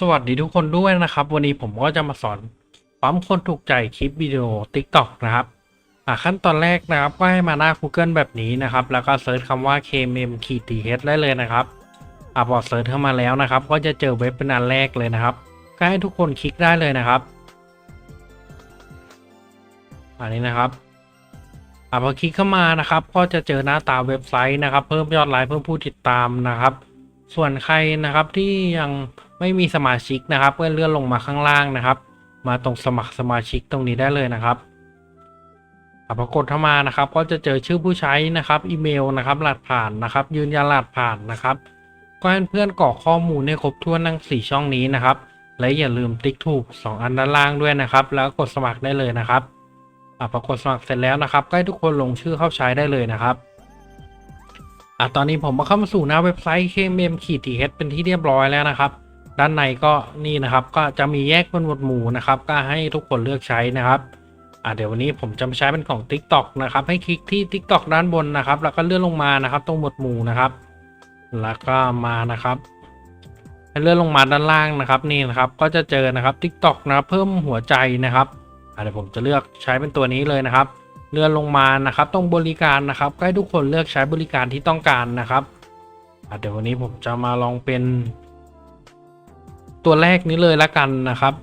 สวัสดีทุกคนด้วยนะครับ วันนี้ผมก็จะมาสอนปั๊มคนถูกใจคลิปวิดีโอ TikTok นะครับขั้นตอนแรกนะครับก็ให้มาหน้า Google แบบนี้นะครับ แล้วก็เซิร์ชคำว่า kmm ขีด th ได้เลยนะครับอ่าพอเซิร์ชเข้ามาแล้วนะครับ ก็จะเจอเว็บเป็นอันแรกเลยนะครับ ก็ให้ทุกคนคลิกได้เลยนะครับ อันนี้นะครับอ่าพอคลิกเข้ามานะครับ ก็จะเจอหน้าตาเว็บไซต์นะครับ เพิ่มยอดไลค์เพิ่มผู้ติดตามนะครับ ส่วนใครนะครับที่ยัง ไม่มีสมาชิกนะครับก็เลื่อนลงมาข้างล่างนะครับ มาตรงสมัครสมาชิกตรงนี้ได้เลยนะครับอะพอกดเข้ามานะครับ ก็จะเจอชื่อผู้ใช้นะครับอีเมลนะครับรหัสผ่านนะครับ ยืนยันรหัสผ่านนะครับก็ให้เพื่อนกรอกข้อมูลให้ครบถ้วนทั้งสี่ช่องนี้นะครับ และอย่าลืมติ๊กถูกสองอันด้านล่างด้วยนะครับ แล้วกดสมัครได้เลยนะครับอะพอกดสมัครเสร็จแล้วนะครับก็ให้ทุกคนลงชื่อเข้าใช้ได้เลยนะครับอะตอนนี้ผมมาเข้ามาสู่หน้าเว็บไซต์ KMM ขีด TH เป็นที่เรียบร้อยแล้วนะครับ ด้านในก็นี่นะครับก็จะมีแยกเป็นหมวดหมู่นะครับ ก็ให้ทุกคนเลือกใช้นะครับอะเดี๋ยววันนี้ผมจะมาใช้เป็นของ TikTok นะครับ ให้คลิกที่ TikTok ด้านบนนะครับ แล้วก็เลื่อนลงมานะครับ ตรงหมวดหมู่นะครับ แล้วก็มานะครับให้เลื่อนลงมาด้านล่างนะครับ นี่นะครับ ก็จะเจอนะครับ TikTok นะครับเพิ่มหัวใจนะครับอะเดี๋ยวผมจะเลือกใช้เป็นตัวนี้เลยนะครับ เลื่อนลงมานะครับ ตรงบริการนะครับก็ให้ทุกคนเลือกใช้บริการที่ต้องการนะครับอะเดี๋ยววันนี้ผมจะมาลองเป็น ตัวแรกนี้เลยละกันนะครับ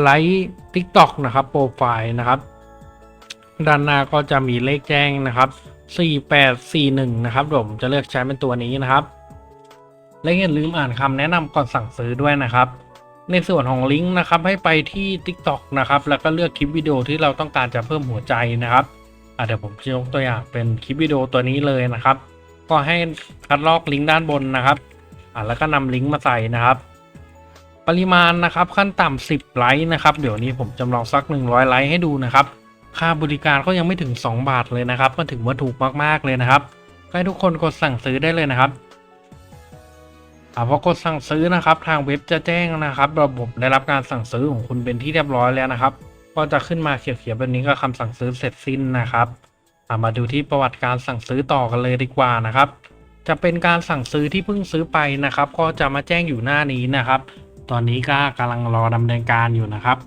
ไลค์ TikTok นะครับโปรไฟล์นะครับ ด้านหน้าก็จะมีเลขแจ้งนะครับ 4841 นะครับผมจะเลือกใช้เป็นตัวนี้นะครับ และอย่าลืมอ่านคำแนะนำก่อนสั่งซื้อด้วยนะครับ ในส่วนของลิงก์นะครับให้ไปที่ TikTok นะครับ แล้วก็เลือกคลิปวิดีโอที่เราต้องการจะเพิ่มหัวใจนะครับอะเดี๋ยวผมจะยกตัวอย่างเป็นคลิปวิดีโอตัวนี้เลยนะครับ ก็ให้คัดลอกลิงก์ด้านบนนะครับอะแล้วก็นำลิงก์มาใส่นะครับ ปริมาณนะครับขั้นต่ำ10 ไลค์นะครับ เดี๋ยวนี้ผมจำลองสัก 100 ไลค์ให้ดูนะครับ ค่าบริการก็ยังไม่ถึง 2 บาทเลยนะครับ ก็ถือว่าถูกมากๆเลยนะครับให้ทุกคนกดสั่งซื้อได้เลยนะครับอพอกดสั่งซื้อนะครับ ทางเว็บจะแจ้งนะครับ ระบบได้รับการสั่งซื้อของคุณเป็นที่เรียบร้อยแล้วนะครับ ก็จะขึ้นมาเขียวๆแบบนี้ก็คำสั่งซื้อเสร็จสิ้นนะครับมาดูที่ประวัติการสั่งซื้อต่อกันเลยดีกว่านะครับ จะเป็นการสั่งซื้อที่เพิ่งซื้อไปนะครับ ก็จะมาแจ้งอยู่หน้านี้นะครับ ตอนนี้ก็กำลังรอดำเนินการอยู่นะครับ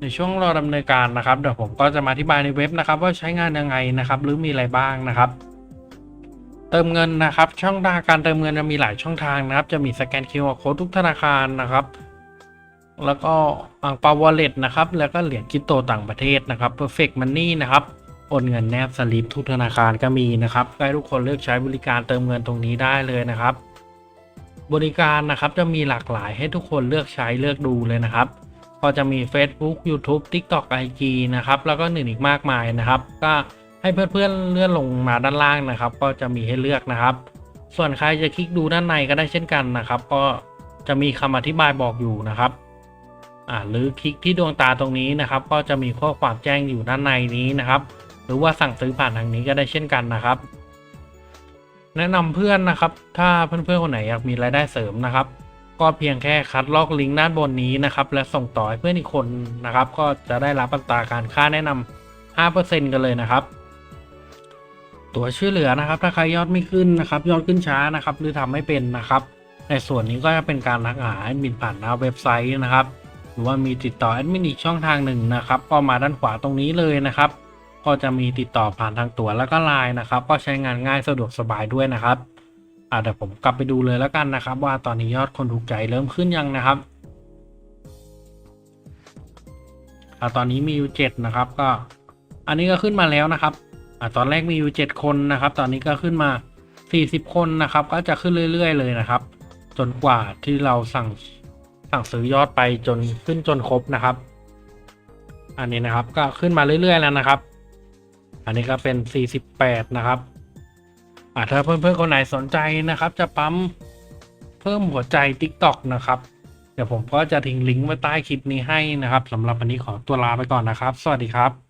ในช่วงรอดำเนินการนะครับเดี๋ยวผมก็จะมาอธิบายในเว็บนะครับ ว่าใช้งานยังไงนะครับ หรือมีอะไรบ้างนะครับ เติมเงินนะครับ ช่องทางการเติมเงินจะมีหลายช่องทางนะครับ จะมีสแกน QR Code ทุกธนาคารนะครับแล้วก็อ่างเปาวอลเล็ตนะครับ แล้วก็เหรียญคริปโตต่างประเทศนะครับ Perfect Money นะครับ โอนเงินแนบสลิปทุกธนาคารก็มีนะครับก็ให้ทุกคนเลือกใช้บริการเติมเงินตรงนี้ได้เลยนะครับ บริการนะครับจะมีหลากหลายให้ทุกคนเลือกใช้เลือกดูเลยนะครับ ก็จะมี Facebook YouTube TikTok IG นะครับ แล้วก็หนึ่งอีกมากมายนะครับ ก็ให้เพื่อนๆเลื่อนลงมาด้านล่างนะครับ ก็จะมีให้เลือกนะครับ ส่วนใครจะคลิกดูด้านในก็ได้เช่นกันนะครับ ก็จะมีคำอธิบายบอกอยู่นะครับอ่าหรือคลิกที่ดวงตาตรงนี้นะครับ ก็จะมีข้อความแจ้งอยู่ด้านในนี้นะครับ หรือว่าสั่งซื้อผ่านทางนี้ก็ได้เช่นกันนะครับ แนะนำเพื่อนนะครับ ถ้าเพื่อนๆคนไหนอยากมีรายได้เสริมนะครับ ก็เพียงแค่คัดลอกลิงก์ด้านบนนี้นะครับ และส่งต่อให้เพื่อนอีกคนนะครับ ก็จะได้รับอัตราการค่าแนะนำ5%กันเลยนะครับ ตัวช่วยเหลือนะครับ ถ้าใครยอดไม่ขึ้นนะครับ ยอดขึ้นช้านะครับ หรือทำไม่เป็นนะครับ ในส่วนนี้ก็จะเป็นการทักหาแอดมินผ่านหน้าเว็บไซต์นะครับ หรือว่ามีติดต่อแอดมินอีกช่องทางหนึ่งนะครับ ก็มาด้านขวาตรงนี้เลยนะครับ ก็จะมีติดต่อผ่านทางตั๋วแล้วก็ไลน์นะครับ ก็ใช้งานง่ายสะดวกสบายด้วยนะครับอ่าเดี๋ยวผมกลับไปดูเลยแล้วกันนะครับ ว่าตอนนี้ยอดคนถูกใจเริ่มขึ้นยังนะครับอ่าตอนนี้มีอยู่เจ็ดนะครับก็ อันนี้ก็ขึ้นมาแล้วนะครับอ่าตอนแรกมีอยู่เจ็ดคนนะครับ ตอนนี้ก็ขึ้นมาสี่สิบคนนะครับ ก็จะขึ้นเรื่อย ๆ เลยนะครับ จนกว่าที่เราสั่งสั่งซื้อยอดไปจนขึ้นจนครบนะครับ อันนี้นะครับก็ขึ้นมาเรื่อย ๆ แล้วนะครับ อันนี้ก็เป็น 48 นะครับ อ่าถ้าเพื่อนๆคนไหนสนใจนะครับ จะปั๊มเพิ่มหัวใจ TikTok นะครับ เดี๋ยวผมก็จะทิ้งลิงก์ไว้ใต้คลิปนี้ให้นะครับสำหรับวันนี้ขอตัวลาไปก่อนนะครับ สวัสดีครับ